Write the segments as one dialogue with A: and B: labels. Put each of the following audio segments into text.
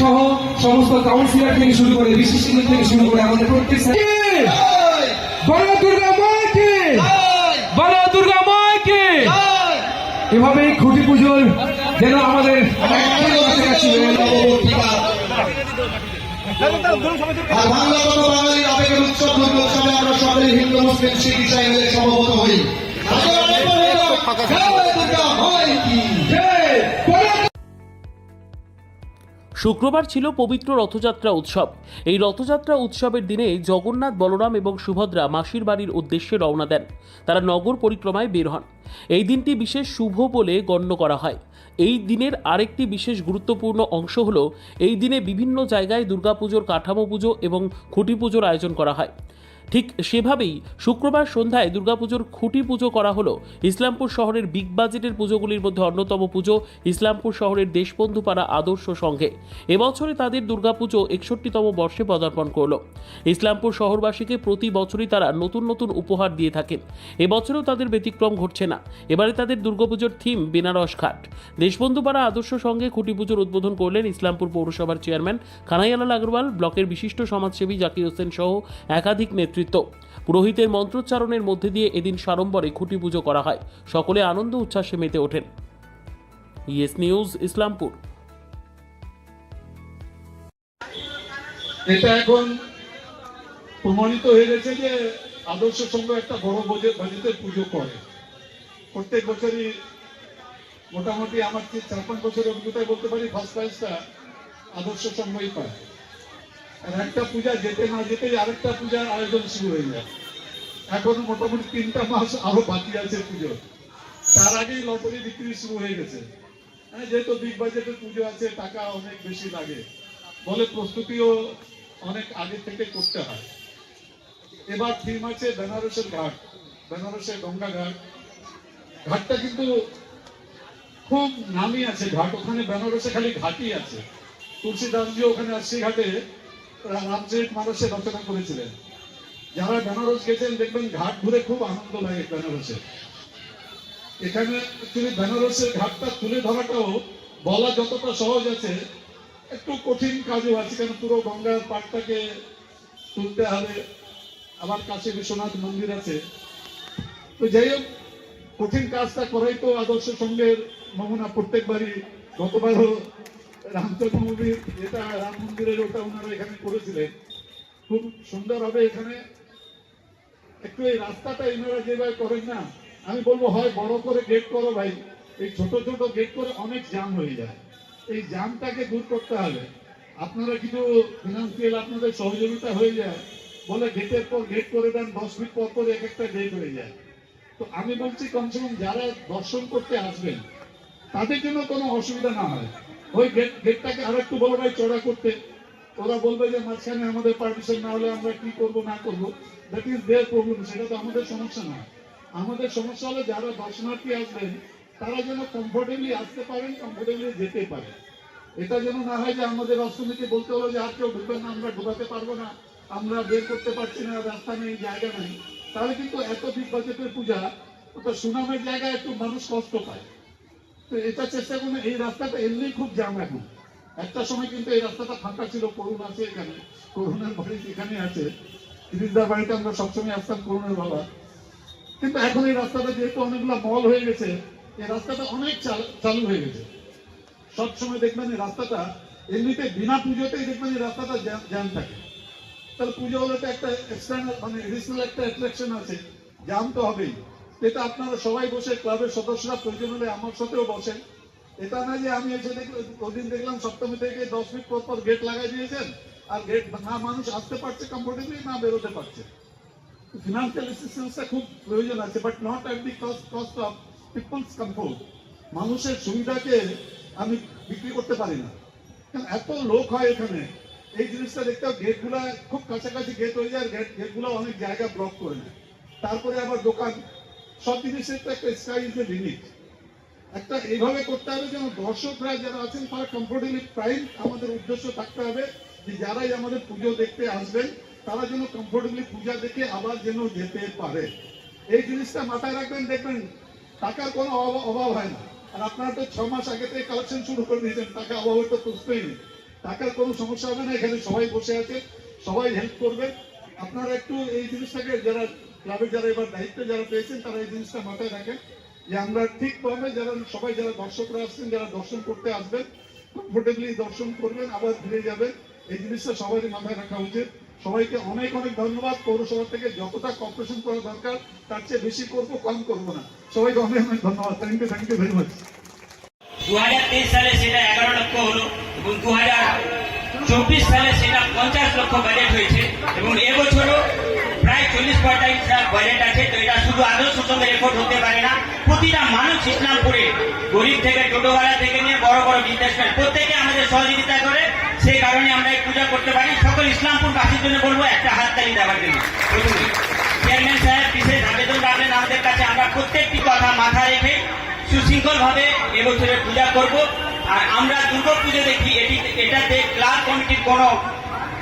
A: সহ সমস্ত কাউন্সিলর থেকে শুরু করে বিশিষ্ট থেকে শুরু করে আমাদের প্রত্যেক বড় দুর্গা মাকে বড় দুর্গা মাকে এভাবে খুঁটি পুজোর যেন আমাদের
B: বাঙালির আবেগের উৎসব উৎসবে আমরা সকলে হিন্দু মুসলিম শিখ ইসাই মিলে সমবেত হই। জয় দুর্গা হয় কি
A: জয়। বড়
C: শুক্রবার ছিল পবিত্র রথযাত্রা উৎসব। এই রথযাত্রা উৎসবের দিনে জগন্নাথ, বলরাম এবং সুভদ্রা মাসির বাড়ির উদ্দেশ্যে রওনা দেন। তারা নগর পরিক্রমায় বের হন। এই দিনটি বিশেষ শুভ বলে গণ্য করা হয়। এই দিনের আরেকটি বিশেষ গুরুত্বপূর্ণ অংশ হল, এই দিনে বিভিন্ন জায়গায় দুর্গাপুজোর কাঠামো পুজো এবং খুঁটি পুজোর আয়োজন করা হয়। ঠিক সেভাবেই শুক্রবার সন্ধ্যায় দুর্গাপুজোর খুঁটি পুজো করা হলো। ইসলামপুর শহরের বিগ বাজেটের পুজোগুলির মধ্যে অন্যতম পুজো ইসলামপুর শহরের দেশবন্ধু পাড়া আদর্শ সংঘে। এবছরে তাদের দুর্গাপুজো একষট্টিতম বর্ষে পদার্পণ করল। ইসলামপুর শহরবাসীকে প্রতি বছরই তারা নতুন নতুন উপহার দিয়ে থাকেন। এবছরেও তাদের ব্যতিক্রম ঘটছে না। এবারে তাদের দুর্গাপুজোর থিম বেনারস ঘাট। দেশবন্ধু পাড়া আদর্শ সংঘে খুঁটি পুজোর উদ্বোধন করলেন ইসলামপুর পৌরসভার চেয়ারম্যান খানাইয়ালাল আগরওয়াল, ব্লকের বিশিষ্ট সমাজসেবী জাকির হোসেন সহ একাধিক নেতৃত্ব। পুরোহিতের মন্ত্রোচ্চারণের মধ্যে দিয়ে এদিন সাড়ম্বরে খুঁটি পুজো করা হয়। সকলে আনন্দ উচ্ছ্বাসে মেতে ওঠেন। Yes news, Islampur.
D: এটা এখন প্রমাণিত হয়ে গেছে যে আদর্শ সংঘ একটা বড় বাজেটের পুজো করে। প্রত্যেক বছরই মোটামুটি আমার চার পাঁচ বছরের অভিজ্ঞতায় বলতে পারি ফার্স্ট প্রাইজটা আদর্শ সংঘই পায়। আর একটা পূজা, যেতে না যেতেই আরেকটা পূজার আয়োজন শুরু হয়ে যায়। এখন মোটামুটি তিনটা মাস আরও বাকি আছে পুজো। তার আগেই লটারি বিক্রি শুরু হয়ে গেছে। হ্যাঁ যেহেতু বিগ বাজেটের পুজো আছে, টাকা অনেক বেশি লাগে। বলে প্রস্তুতিও অনেক আগে থেকে করতে হয়। এবার থিম আছে বেনারসের ঘাট। বেনারসের গঙ্গা ঘাট। ঘাটটা কিন্তু খুব নামি আছে ঘাট। ওখানে বেনারসে খালি ঘাটই আছে। তুলসীদাসজি ওখানে আসছি ঘাটে রামচরিত মানুষের রচনা করেছিলেন। যারা বেনারস গেছেন, দেখবেন ঘাট ঘুরে খুব আনন্দ লাগে বেনারসে। এখানে অ্যাকচুয়ালি বেনারসের ঘাটটা তুলে ধরাটাও বলা যতটা সহজ আছে, একটু কঠিন কাজও আছে, কারণ পুরো গঙ্গার পাড়টাকে তুলতে হবে আবার কাছে বিশ্বনাথ মন্দির আছে। তো যাই হোক, কঠিন কাজটা করাই তো আদর্শ সঙ্গের নমুনা প্রত্যেকবারই গতবারও রামচন্দ্র মন্দির যেটা রাম মন্দিরের ওটা ওনারা এখানে করেছিলেন। খুব সুন্দর হবে এখানে। একটু এই রাস্তাটা এনারা যেভাবে করেন না, আমি বলব হয় বড় করে গেট করো ভাই। এই ছোট ছোট গেট করে অনেক জ্যাম হয়ে যায়। এই জ্যামটাকে দূর করতে হবে। আপনারা কিছু ফিনান্সিয়াল আপনাদের সহযোগিতা হয়ে যায়। বলে গেটের পর গেট করে দেন, দশ মিনিট পর পর এক একটা গেট হয়ে যায়। তো আমি বলছি, কমসে কম যারা দর্শন করতে আসবেন, তাদের জন্য কোনো অসুবিধা না হয়। ওই গেট গেটটাকে আর একটু বলো ভাই চড়া করতে। ওরা বলবে যে, মাঝখানে আমাদের পারমিশন না হলে আমরা কি করব, না করব? দ্যাট ইজ দেয়ার প্রবলেম সেটা তো আমাদের সমস্যা না। আমাদের সমস্যা হলো যারা দর্শনার্থী আসবেন, তারা যেন কমফোর্টেবলি আসতে পারেন কমফোর্টেবলি যেতে পারে এটা যেন না হয় যে, আমাদের অর্থনীতি বলতে হলো যে, আর কেউ ঢুকবেন না, আমরা ঢুকাতে পারব না, আমরা বের করতে পারছি না, রাস্তা নেই, জায়গা নেই। তাহলে কিন্তু এত বিগ বাজেটের পূজা, ওটা সুনামের জায়গায় একটু মানুষ কষ্ট পায়। তো এটা চেষ্টা করুন এই রাস্তাটা এমনি খুব জ্যাম এখন। একটা সময় কিন্তু এই রাস্তাটা ফাঁকা ছিল, করুণ আছে এখানে। করুণের বাড়ি এখানে আছে। গিরিশদার বাড়িতে আমরা সবসময় আসতাম করুণের বাবা। কিন্তু এখন এই রাস্তাটা যেহেতু অনেকগুলো মল হয়ে গেছে, এই রাস্তাটা অনেক চালু হয়ে গেছে। সবসময় দেখবেন এই রাস্তাটা, এমনিতে বিনা পুজোতেই দেখবেন এই রাস্তাটা জ্যাম থাকে। তাহলে পুজো হলে তো একটা এক্সটার্নাল মানে এডিশনাল একটা অ্যাট্রাকশন আছে। জ্যাম তো হবেই। এটা আপনারা সবাই বসে, ক্লাবের সদস্যরা প্রয়োজন হলে আমার সাথেও বসেন। এটা না যে আমি এসে ওদিন দেখলাম সপ্তমী থেকে দশ মিনিট পর পর গেট লাগাই দিয়েছেন, আর গেট না মানুষ আসতে পারছে কমফোর্টেবলি না বেরোতে পারছে। ফিনান্সিয়াল অ্যাসিস্ট্যান্সটা খুব প্রয়োজন আছে but not at the cost cost of people's comfort মানুষের সুবিধাকে আমি বিক্রি করতে পারি না। এত লোক হয় এখানে, এই জিনিসটা দেখতে গেটগুলা খুব কাছাকাছি গেট হয়ে যায় গেট গেটগুলো অনেক জায়গা ব্লক করে নেয় তারপরে আবার দোকান সব জিনিসের তো একটা স্কাই লিমিট একটা এইভাবে করতে হবে যেন দর্শকরা যারা আছেন, তারা কমফোর্টেবলি প্রাইম আমাদের উদ্দেশ্য থাকতে হবে যে যারাই আমাদের পুজো দেখতে আসবেন, তারা যেন কমফোর্টেবলি পূজা দেখে আবার যেন যেতে পারে। এই জিনিসটা মাথায় রাখবেন, দেখবেন টাকার কোনো অভাব- অভাব হয় না। আর আপনারা তো ছ মাস আগে থেকে কালেকশন শুরু করে দিয়েছেন, টাকা অভাবের তো প্রশ্নই নেই। টাকার কোনো সমস্যা হবে না, এখানে সবাই বসে আছে, সবাই হেল্প করবে। আপনারা একটু এই জিনিসটাকে যারা ক্লাবের যারা এবার দায়িত্ব যারা পেয়েছেন, তারা এই জিনিসটা মাথায় রাখেন যে আমরা ঠিকভাবে যারা, সবাই যারা দর্শকরা আসছেন, যারা দর্শন করতে আসবেন কমফোর্টেবলি দর্শন করবেন, আবার ফিরে যাবেন। এই জিনিসটা সবারই মাথায় রাখা উচিত। সবাইকে অনেক অনেক ধন্যবাদ। পৌরসভা থেকে যতটা কর্পোরেশন করা দরকার, তার চেয়ে বেশি করব, কম করব না। সবাইকে অনেক অনেক ধন্যবাদ। Thank you thank you very much
E: দু সালে সেটা এগারো লক্ষ হলো এবং দু সালে সেটা পঞ্চাশ লক্ষ বাজেট হয়েছে এবং এবছরও প্রায় চল্লিশ পঁয়তাল্লিশ লাখ বাজেট আছে, তো এটা শুধু আদর্শ সঙ্গে রেকর্ড হতে পারে না। প্রতিটা মানুষ ইসলামপুরে, গরিব থেকে টোটোওয়ালা থেকে নিয়ে বড় বড় বিজনেসম্যান প্রত্যেকে আমাদের সহযোগিতা করে, সেই কারণে আমরা এই পূজা করতে পারি। সকল ইসলামপুরবাসীর জন্য বলব, একটা হাততালি দেওয়ার জন্য। চেয়ারম্যান সাহেব বিশেষ আবেদন রাখলেন আমাদের কাছে। আমরা প্রত্যেকটি কথা মাথায় রেখে সুশৃঙ্খল ভাবে এবছরে পূজা করব। আর আমরা দুর্গা পুজো দেখি, এটি এটাতে ক্লাব কমিটির কোনো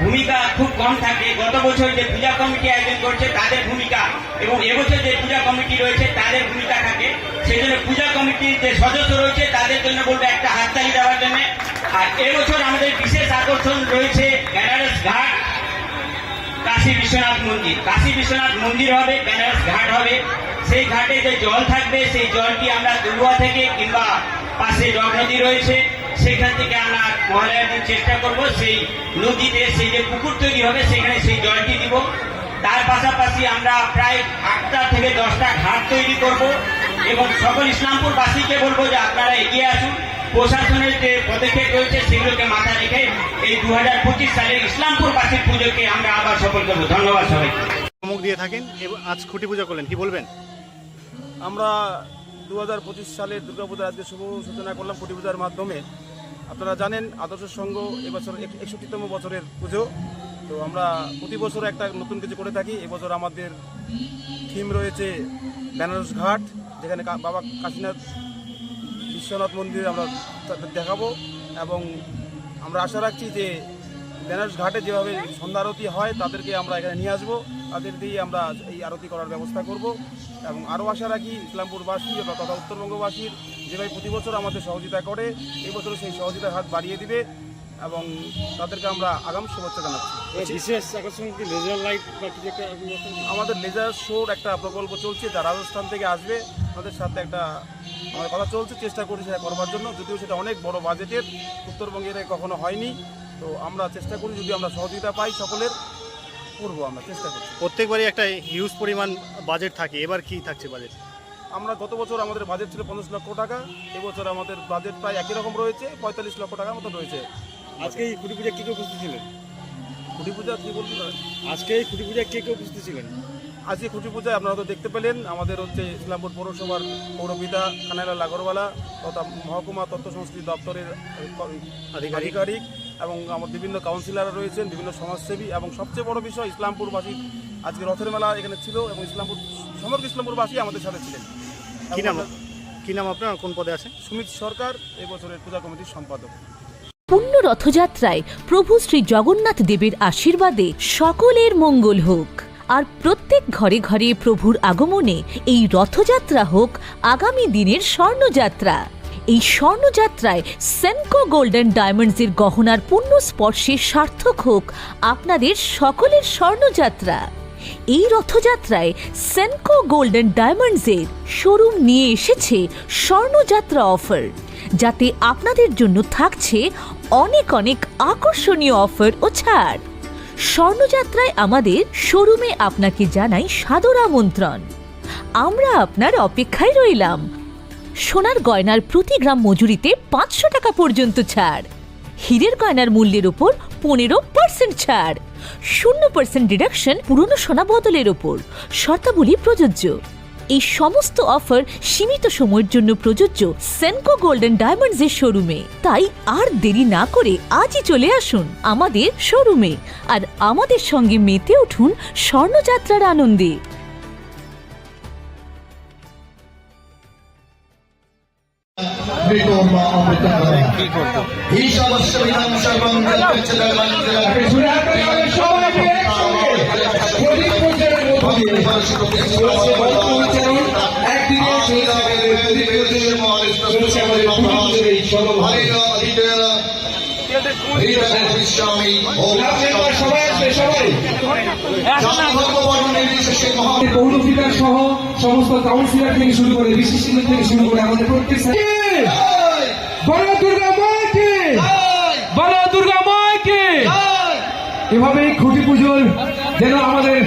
E: ভূমিকা খুব কম থাকে। গত বছর যে পূজা কমিটি আয়োজন করছে, তাদের ভূমিকা এবং এবছর যে পূজা কমিটি রয়েছে, তাদের ভূমিকা থাকে। সেই জন্য পূজা কমিটির যে সদস্য রয়েছে, তাদের জন্য বলব একটা হাততালি দেওয়ার জন্য। আর এবছর আমাদের বিশেষ আকর্ষণ রয়েছে বেনারস ঘাট, কাশী বিশ্বনাথ মন্দির। কাশী বিশ্বনাথ মন্দির হবে, বেনারস ঘাট হবে। সেই ঘাটে যে জল থাকবে, সেই জলটি আমরা দুলুয়া থেকে কিংবা পাশে জগ নদী রয়েছে। সেখান থেকে আমরা মহালয়ার দিন চেষ্টা করব সেই নদীতে সেই যে পুকুর তৈরি হবে সেখানে সেই জলটি দিব। তার পাশাপাশি আমরা প্রায় আটটা থেকে দশটা ঘাট তৈরি করব এবং সকল ইসলামপুরবাসীকে বলব যে আপনারা এগিয়ে আসুন। প্রশাসনের যে পদক্ষেপ রয়েছে সেগুলোকে মাথায় রেখে এই দু হাজার পঁচিশ সালের ইসলামপুরবাসীর পুজোকে আমরা আবার সফল করব। ধন্যবাদ সবাইকে।
F: দিয়ে থাকেন এবং আজ খুঁটি পূজা করলেন কি বলবেন?
G: আমরা দু হাজার পঁচিশ সালের দুর্গাপূজার আজকে শুভ সূচনা করলাম কোটি পূজার মাধ্যমে। আপনারা জানেন আদর্শ সংঘ এবছর এক- একষট্টিতম বছরের পুজো। তো আমরা প্রতি বছর একটা নতুন কিছু করে থাকি। এবছর আমাদের থিম রয়েছে বেনারস ঘাট, যেখানে বাবা কাশীনাথ বিশ্বনাথ মন্দির আমরা দেখাবো। এবং আমরা আশা রাখছি যে বেনারস ঘাটে যেভাবে সন্ধ্যা আরতি হয়, তাদেরকে আমরা এখানে নিয়ে আসব। তাদের দিয়ে আমরা এই আরতি করার ব্যবস্থা করব। এবং আরও আশা রাখি ইসলামপুরবাসী তথা উত্তরবঙ্গবাসীর যেভাবে প্রতি বছর আমাদের সহযোগিতা করে এই বছর সেই সহযোগিতার হাত বাড়িয়ে দিবে এবং তাদেরকে আমরা আগাম শুভেচ্ছা জানাচ্ছি।
F: বিশেষ আকর্ষণ কি লেজার লাইট বা কিছু একটা
G: আমাদের লেজার শোর একটা প্রকল্প চলছে যা রাজস্থান থেকে আসবে। আমাদের সাথে একটা আমাদের কথা চলছে চেষ্টা করছি সেটা করবার জন্য। যদিও সেটা অনেক বড় বাজেটের উত্তরবঙ্গের কখনো হয়নি। তো আমরা চেষ্টা করি যদি আমরা সহযোগিতা পাই সকলের। করব আমরা চেষ্টা করছি।
F: প্রত্যেকবারই একটা হিউজ পরিমাণ বাজেট থাকে এবার কি থাকছে বাজেট
G: আমরা গত বছর আমাদের বাজেট ছিল পঞ্চাশ লক্ষ টাকা এবছর আমাদের বাজেট প্রায় একই রকম রয়েছে পঁয়তাল্লিশ লক্ষ টাকার মতো রয়েছে।
F: আজকে এই খুঁটি পূজা কে কেউ উপস্থিত ছিলেন?
G: খুঁটি পূজা কী বলতে
F: আজকে এই খুঁটি পূজা কে কে উপস্থিত ছিলেন?
G: আজকে খুঁটি পূজায় আপনারা তো দেখতে পেলেন আমাদের হচ্ছে ইসলামপুর পৌরসভার পৌরপিতা কানাইলাল লাগরওয়ালা তথা মহকুমা তথ্য সংস্কৃতি দপ্তরের
F: আধিকারিক।
G: এবং আমার বিভিন্ন কাউন্সিলর রয়েছেন বিভিন্ন সমাজসেবী এবং সবচেয়ে বড় বিষয় ইসলামপুরবাসী। আজকে রথের মেলা এখানে ছিল এবং ইসলামপুর সমগ্র ইসলামপুরবাসী আমাদের সাথে ছিলেন।
F: কি নাম কি নাম আপনার কোন পদে আছে?
G: সুমিত সরকার এবছরের পূজা কমিটির সম্পাদক।
H: পুণ্য রথযাত্রায় প্রভু শ্রী জগন্নাথ দেবের আশীর্বাদে সকলের মঙ্গল হোক। আর প্রত্যেক ঘরে ঘরে প্রভুর আগমনে এই রথযাত্রা হোক আগামী দিনের স্বর্ণযাত্রা। এই স্বর্ণযাত্রায় সেনকো গোল্ডেন ডায়মন্ডসের গহনার পূর্ণ স্পর্শে সার্থক হোক আপনাদের সকলের স্বর্ণযাত্রা। এই রথযাত্রায় সেনকো গোল্ডেন ডায়মন্ডসের শোরুম নিয়ে এসেছে স্বর্ণযাত্রা অফার, যাতে আপনাদের জন্য থাকছে অনেক অনেক আকর্ষণীয় অফার ও ছাড়। স্বর্ণযাত্রায় আমাদের শোরুমে আপনাকে জানাই সাদর আমন্ত্রণ। আমরা আপনার অপেক্ষায় রইলাম। সোনার গয়নার প্রতি গ্রাম মজুরিতে পাঁচশো টাকা পর্যন্ত ছাড়। হীরের গয়নার মূল্যের ওপর পনেরো পার্সেন্ট ছাড়। শূন্য পার্সেন্ট ডিডাকশন পুরনো সোনা বদলের ওপর শর্তাবলী প্রযোজ্য। এই সমস্ত অফার সীমিত সময়ের জন্য প্রযোজ্য সেনকো গোল্ডেন ডায়মন্ডসের শোরুমে তাই আর দেরি না করে আজই চলে আসুন আমাদের শোরুমে আর আমাদের সঙ্গে মেতে উঠুন স্বর্ণযাত্রার আনন্দে।
B: মৃত
A: পৌরপিতা সহ সমস্ত কাউন্সিলর থেকে শুরু করে বিশিষ্ট থেকে শুরু করে আমাদের প্রত্যেক বড় দুর্গা মাকে বড় দুর্গা মাকে এভাবে খুঁটি পুজোর যেন আমাদের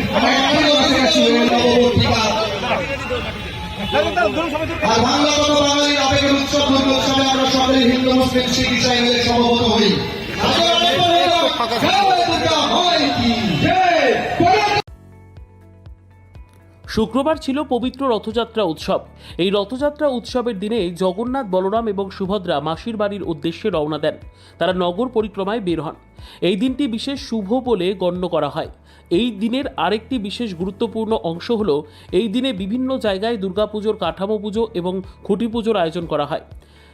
B: আর বাংলা তথা বাঙালির আবেগের উৎসব দুর্গ উৎসবে আমরা সকলে হিন্দু মুসলিম শিখ ইসাই মিলে সমবেত হই। হয় কি?
A: বড়
C: শুক্রবার ছিল পবিত্র রথযাত্রা উৎসব। এই রথযাত্রা উৎসবের দিনে জগন্নাথ, বলরাম এবং সুভদ্রা মাসির বাড়ির উদ্দেশ্যে রওনা দেন। তারা নগর পরিক্রমায় বের হন। এই দিনটি বিশেষ শুভ বলে গণ্য করা হয়। এই দিনের আরেকটি বিশেষ গুরুত্বপূর্ণ অংশ হল, এই দিনে বিভিন্ন জায়গায় দুর্গাপুজোর কাঠামো পুজো এবং খুঁটি পুজোর আয়োজন করা হয়।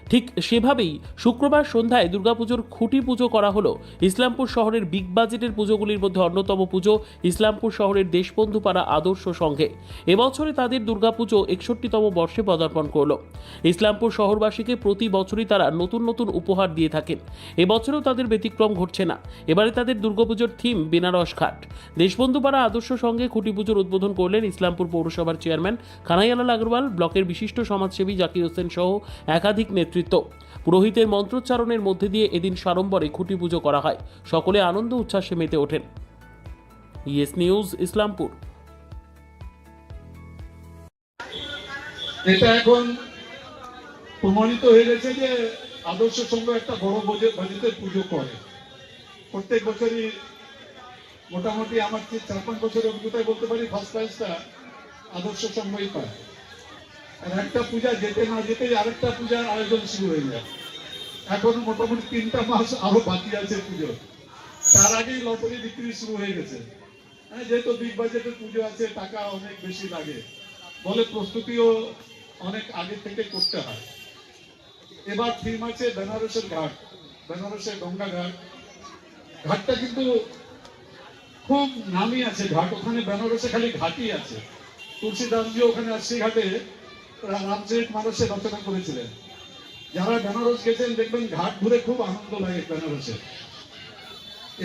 C: ঠিক সেভাবেই শুক্রবার সন্ধ্যায় দুর্গাপুজোর খুঁটি পুজো করা হলো। ইসলামপুর শহরের বিগ বাজেটের পুজোগুলির মধ্যে অন্যতম পুজো ইসলামপুর শহরের দেশবন্ধু পাড়া আদর্শ সংঘে। এবছরে তাদের দুর্গাপুজো একষট্টিতম বর্ষে পদার্পণ করল। ইসলামপুর শহরবাসীকে প্রতি বছরই তারা নতুন নতুন উপহার দিয়ে থাকেন। এবছরেও তাদের ব্যতিক্রম ঘটছে না। এবারে তাদের দুর্গাপুজোর থিম বেনারস ঘাট। দেশবন্ধু পাড়া আদর্শ সঙ্গে খুঁটি পুজোর উদ্বোধন করলেন ইসলামপুর পৌরসভার চেয়ারম্যান খানাইয়ালাল আগরওয়াল, ব্লকের বিশিষ্ট সমাজসেবী জাকির হোসেন সহ একাধিক নেতৃত্ব। পুরোহিতের মন্ত্রোচ্চারণের মধ্যে দিয়ে এদিন সাড়ম্বরে খুঁটি পুজো করা হয়। সকলে আনন্দ উচ্ছ্বাসে মেতে ওঠেন। Yes news, Islampur.
D: এটা এখন প্রমাণিত হয়ে গেছে যে আদর্শ সংঘ একটা বড় বাজে- বাজেটের পুজো করে। প্রত্যেক বছরই মোটামুটি আমার চার পাঁচ বছরের অভিজ্ঞতায় বলতে পারি ফার্স্ট প্রাইজটা আদর্শ সংঘই পায়। আর একটা পূজা যেতে না যেতেই আরেকটা পূজার আয়োজন শুরু হয়ে যায়। এখন মোটামুটি তিনটা মাস আরও বাকি আছে পুজো। তার আগেই লটারি বিক্রি শুরু হয়ে গেছে। হ্যাঁ যেহেতু বিগ বাজেটের পুজো আছে, টাকা অনেক বেশি লাগে। বলে প্রস্তুতিও অনেক আগে থেকে করতে হয়। এবার থিম আছে বেনারসের ঘাট। বেনারসের গঙ্গা ঘাট। ঘাটটা কিন্তু খুব নামি আছে। ঘাট ওখানে বেনারসে খালি ঘাটই আছে। তুলসীদাসজি ওখানে আসছে ঘাটে রামচরিত মানুষের রচনা করেছিলেন। যারা বেনারস গেছেন, দেখবেন ঘাট ঘুরে খুব আনন্দ লাগে বেনারসে।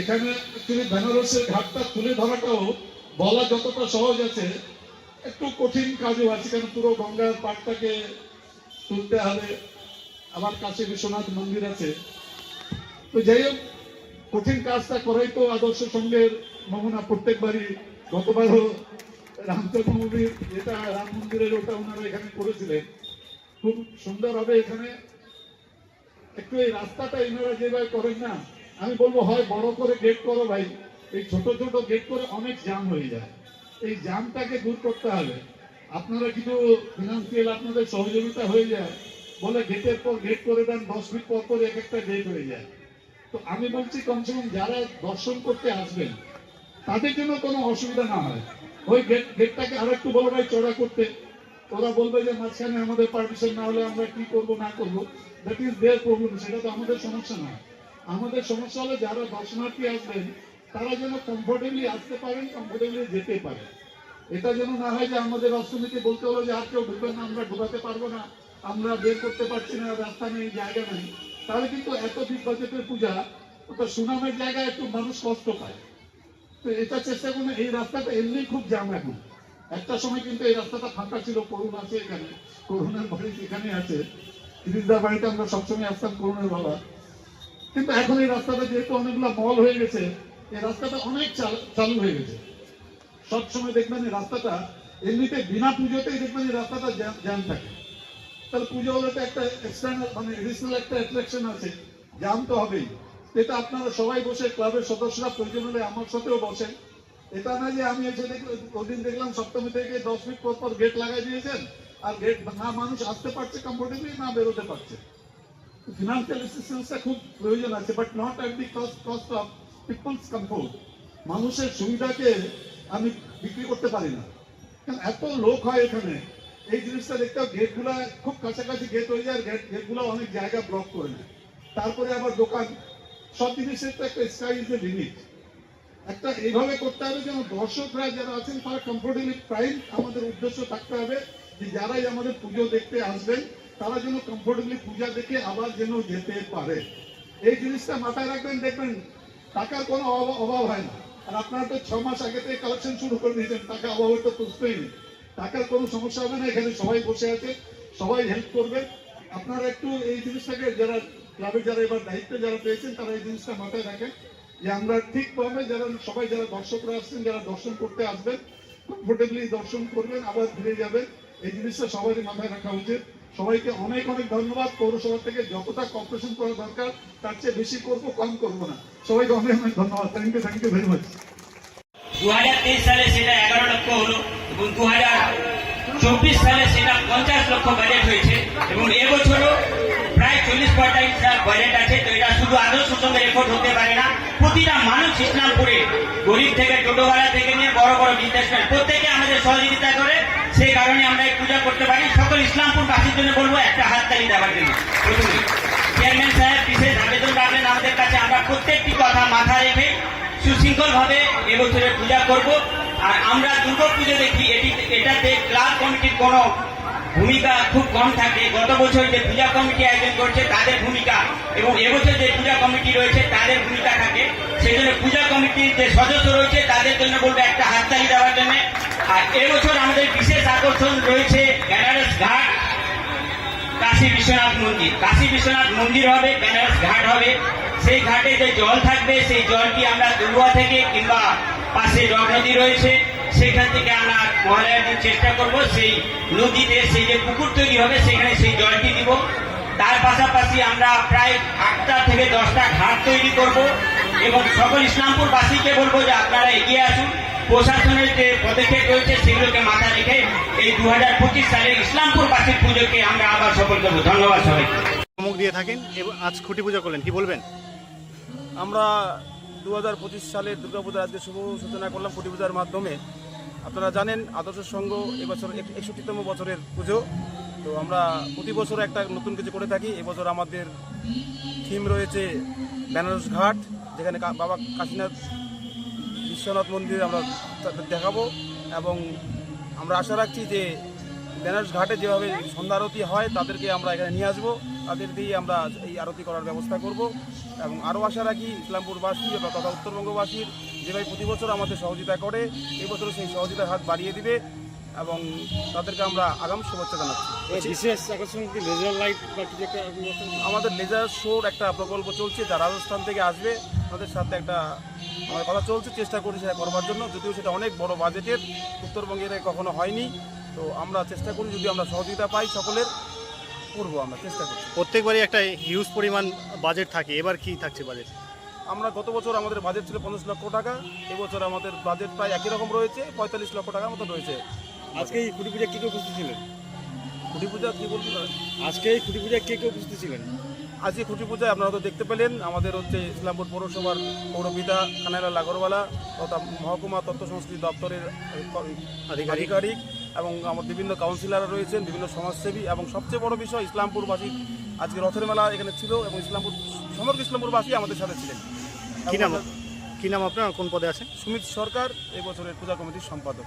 D: এখানে অ্যাকচুয়ালি বেনারসের ঘাটটা তুলে ধরাটাও বলা যতটা সহজ আছে, একটু কঠিন কাজও আছে, কারণ পুরো গঙ্গার পাড়টাকে তুলতে হবে। আমার কাছে বিশ্বনাথ মন্দির আছে। তো যাই হোক, কঠিন কাজটা করাই তো আদর্শ সঙ্গের নমুনা প্রত্যেকবারই। গতবারও রামচন্দ্র যেটা রাম মন্দিরের ওটা ওনারা এখানে করেছিলেন। খুব সুন্দরভাবে এখানে একটু এই রাস্তাটা এনারা যেভাবে করেন না, আমি বলব হয় বড় করে গেট করো ভাই। এই ছোট ছোট গেট করে অনেক জ্যাম হয়ে যায়। এই জ্যামটাকে দূর করতে হবে। আপনারা কিন্তু ফিনান্সিয়াল আপনাদের সহযোগিতা হয়ে যায়। বলে গেটের পর গেট করে দেন, দশ ফিট পর পর এক একটা গেট হয়ে যায়। তো আমি বলছি, কমসে কম যারা দর্শন করতে আসবেন, তাদের জন্য কোনো অসুবিধা না হয়। ওই গেট গেটটাকে আর একটু বড় ভাই চড়া করতে। ওরা বলবে যে, মাঝখানে আমাদের পারমিশন না হলে আমরা কি করব, না করব? দ্যাট ইজ দেয়ার প্রবলেম সেটা তো আমাদের সমস্যা না। আমাদের সমস্যা হলো যারা দর্শনার্থী আসবেন, তারা যেন কমফোর্টেবলি আসতে পারেন কমফোর্টেবলি যেতে পারেন। এটা যেন না হয় যে আমাদের অর্থনীতি বলতে হলো যে, আর কেউ ঢুকবেন না, আমরা ঢুকাতে পারব না, আমরা বের করতে পারছি না, রাস্তা নেই, জায়গা নেই। তাহলে কিন্তু এত বিগ বাজেটের পূজা, ওটা সুনামের জায়গায় একটু মানুষ কষ্ট পায়। এটা চেষ্টা করুন এই রাস্তাটা এমনি খুব জ্যাম এখন। একটা সময় কিন্তু এই রাস্তাটা ফাঁকা ছিল, করুণ আছে এখানে। করুণের বাড়ি এখানে আছে। গিরিশদার বাড়িতে আমরা সবসময় আসতাম করুণের বাবা। কিন্তু এখন এই রাস্তাটা যেহেতু অনেকগুলো মল হয়ে গেছে, এই রাস্তাটা অনেক চালু হয়ে গেছে। সব সময় দেখবেন এই রাস্তাটা, এমনিতে বিনা পুজোতেই দেখবেন এই রাস্তাটা জ্যাম- জ্যাম থাকে। তাহলে পুজো হলে তো একটা এক্সটার্নাল মানে এডিশনাল একটা অ্যাট্রাকশন আছে। জাম তো হবেই। এটা আপনারা সবাই বসে, ক্লাবের সদস্যরা প্রয়োজন হলে আমার সাথেও বসেন। এটা না যে আমি এসে ওদিন দেখলাম সপ্তমী থেকে দশ মিনিট পর পর গেট লাগাই দিয়েছেন, আর গেট না মানুষ আসতে পারছে কমফোর্টেবলি না বেরোতে পারছে। ফিনান্সিয়াল অ্যাসিস্ট্যান্সটা খুব প্রয়োজন আছে but not at the cost cost of people's comfort মানুষের সুবিধাকে আমি বিক্রি করতে পারি না। কারণ এত লোক হয় এখানে। এই জিনিসটা দেখতে গেটগুলা খুব কাছাকাছি গেট হয়ে যায় গেট গেটগুলো অনেক জায়গা ব্লক করে নেয় তারপরে আবার দোকান সব জিনিসের তো একটা স্কাই ইজ এ লিমিট একটা এইভাবে করতে হবে যেন দর্শকরা যারা আছেন তারা কমফোর্টেবলি প্রাইম আমাদের উদ্দেশ্য থাকতে হবে যে যারাই আমাদের পুজো দেখতে আসবেন, তারা যেন কমফোর্টেবলি পূজা দেখে আবার যেন যেতে পারে। এই জিনিসটা মাথায় রাখবেন, দেখবেন টাকার কোনো অভাব- হয় না। আর আপনারা তো ছ মাস আগে থেকে কালেকশন শুরু করে দিয়েছেন, টাকা অভাবের তো প্রশ্নই নেই। টাকার কোনো সমস্যা হবে না, এখানে সবাই বসে আছে, সবাই হেল্প করবে। আপনারা একটু এই জিনিসটাকে যারা ক্লাবের যারা এবার দায়িত্বে যারা পেয়েছেন, তারা এই জিনিসটা মাথায় রাখেন যে আমরা ঠিকভাবে যারা সবাই যারা দর্শকরা আসছেন, যারা দর্শন করতে আসবেন কমফোর্টেবলি দর্শন করবেন, আবার ফিরে যাবেন। এই জিনিসটা সবারই মাথায় রাখা উচিত। সবাইকে অনেক অনেক ধন্যবাদ। পৌরসভা থেকে যতটা কর্পোরেশন করা দরকার, তার চেয়ে বেশি করব, কম করব না। সবাইকে অনেক অনেক ধন্যবাদ। Thank you thank you very much
E: দু সালে সেটা এগারো লক্ষ হলো এবং দু সালে সেটা পঞ্চাশ লক্ষ বাজেট হয়েছে এবং এবছরও চল্লিশ পঁয়তাল্লিশ লাখ বাজেট আছে, তো এটা শুধু আদর্শ সঙ্গে রেকর্ড হতে পারে না। প্রতিটা মানুষ ইসলামপুরে গরিব থেকে টোটোওয়ালা থেকে নিয়ে বড় বড় বিজনেসম্যান প্রত্যেকে আমাদের সহযোগিতা করে। সেই কারণে আমরা এই পূজা করতে পারি। সকল ইসলামপুরবাসীর জন্য বলব, একটা হাততালি দেওয়ার জন্য। চেয়ারম্যান সাহেব বিশেষ আবেদন রাখলেন আমাদের কাছে। আমরা প্রত্যেকটি কথা মাথা রেখে সুশৃঙ্খল ভাবে এবছরে পূজা করব। আর আমরা দুর্গা পুজো দেখি। এটি এটাতে ক্লাব কমিটির কোনো ভূমিকা খুব কম থাকে। গত বছর যে পূজা কমিটি আয়োজন করছে, তাদের ভূমিকা এবং এবছর যে পূজা কমিটি রয়েছে, তাদের ভূমিকা থাকে। সেই জন্য পূজা কমিটির যে সদস্য রয়েছে, তাদের জন্য বলব একটা হাততালি দেওয়ার জন্য। আর এবছর আমাদের বিশেষ আকর্ষণ রয়েছে বেনারস ঘাট। কাশী বিশ্বনাথ মন্দির। কাশী বিশ্বনাথ মন্দির হবে, বেনারস ঘাট হবে। সেই ঘাটে যে জল থাকবে, সেই জলটি আমরা দুর্গা থেকে কিংবা পাশে রব নদী রয়েছে। সেখান থেকে আমরা মহালয়ার দিন চেষ্টা করব। সেই নদীতে সেই যে পুকুর তৈরি হবে সেখানে সেই জলটি দিব। তার পাশাপাশি আমরা প্রায় আটটা থেকে দশটা ঘাট তৈরি করব এবং সকল ইসলামপুরবাসীকে বলব যে আপনারা এগিয়ে আসুন। প্রশাসনের যে পদক্ষেপ রয়েছে সেগুলোকে মাথা রেখে এই দু হাজার পঁচিশ সালে ইসলামপুরবাসীর পুজোকে আমরা আবার সফল করব। ধন্যবাদ সবাইকে।
F: দিয়ে থাকেন এবং আজ খুঁটি পূজা করলেন কি বলবেন?
G: আমরা দু হাজার পঁচিশ সালের দুর্গাপূজার আজকে শুভ সূচনা করলাম কোটি পূজার মাধ্যমে। আপনারা জানেন আদর্শ সংঘ এবছর এক- একষট্টিতম বছরের পুজো। তো আমরা প্রতি বছর একটা নতুন কিছু করে থাকি। এবছর আমাদের থিম রয়েছে বেনারস ঘাট, যেখানে বাবা কাশীনাথ বিশ্বনাথ মন্দির আমরা দেখাবো। এবং আমরা আশা রাখছি যে বেনারস ঘাটে যেভাবে সন্ধ্যা আরতি হয়, তাদেরকে আমরা এখানে নিয়ে আসব। তাদের দিয়ে আমরা এই আরতি করার ব্যবস্থা করব। এবং আরও আশা রাখি ইসলামপুরবাসী বা তথা উত্তরবঙ্গবাসীর যেভাবে প্রতি বছর আমাদের সহযোগিতা করে এবছরও সেই সহযোগিতার হাত বাড়িয়ে দিবে এবং তাদেরকে আমরা আগাম শুভেচ্ছা জানাচ্ছি।
F: বিশেষ লেজার লাইট
G: আমাদের লেজার শোর একটা প্রকল্প চলছে যা রাজস্থান থেকে আসবে। তাদের সাথে একটা আমাদের কথা চলছে চেষ্টা করছি সেটা করবার জন্য। যদিও সেটা অনেক বড় বাজেটের উত্তরবঙ্গের কখনো হয়নি। তো আমরা চেষ্টা করি যদি আমরা সহযোগিতা পাই সকলের। করব আমরা চেষ্টা করছি।
F: প্রত্যেকবারই একটা হিউজ পরিমাণ বাজেট থাকে এবার কি থাকছে বাজেট
G: আমরা গত বছর আমাদের বাজেট ছিল পঞ্চাশ লক্ষ টাকা এবছর আমাদের বাজেট প্রায় একই রকম রয়েছে পঁয়তাল্লিশ লক্ষ টাকার মতো রয়েছে।
F: আজকে এই খুঁটি পূজা কে কেউ উপস্থিত ছিলেন?
G: খুঁটি পূজা কী বলতে
F: আজকে এই খুঁটি পূজা কে কে উপস্থিত ছিলেন?
G: আজকে খুঁটি পূজায় আপনারা তো দেখতে পেলেন আমাদের হচ্ছে ইসলামপুর পৌরসভার পৌরপিতা খানাইলাল লাগরওয়ালা তথা মহকুমা তথ্য সংস্কৃতি দপ্তরের
F: আধিকারিক।
G: এবং আমার বিভিন্ন কাউন্সিলররা রয়েছেন বিভিন্ন সমাজসেবী এবং সবচেয়ে বড় বিষয় ইসলামপুরবাসী আজকে রথের মেলা এখানে ছিল এবং ইসলামপুর সমগ্র ইসলামপুরবাসী আমাদের সাথে ছিলেন।
F: কি নাম কি নাম আপনার কোন পদে আছেন?
G: সুমিত সরকার এই বছরের পূজা কমিটির সম্পাদক।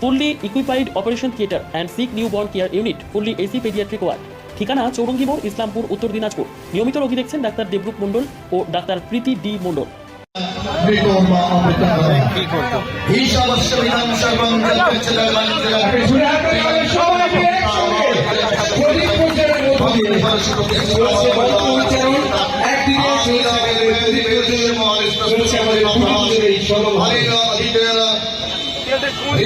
C: fully equipped operation theatre and sick new born care unit fully AC paediatric ward ঠিকানা চৌরঙ্গি মোড়, ইসলামপুর, উত্তর দিনাজপুর। নিয়মিত রোগী দেখছেন ডাক্তার দেবরূপ মণ্ডল ও ডাক্তার প্রীতি ডি
B: Hallelujah.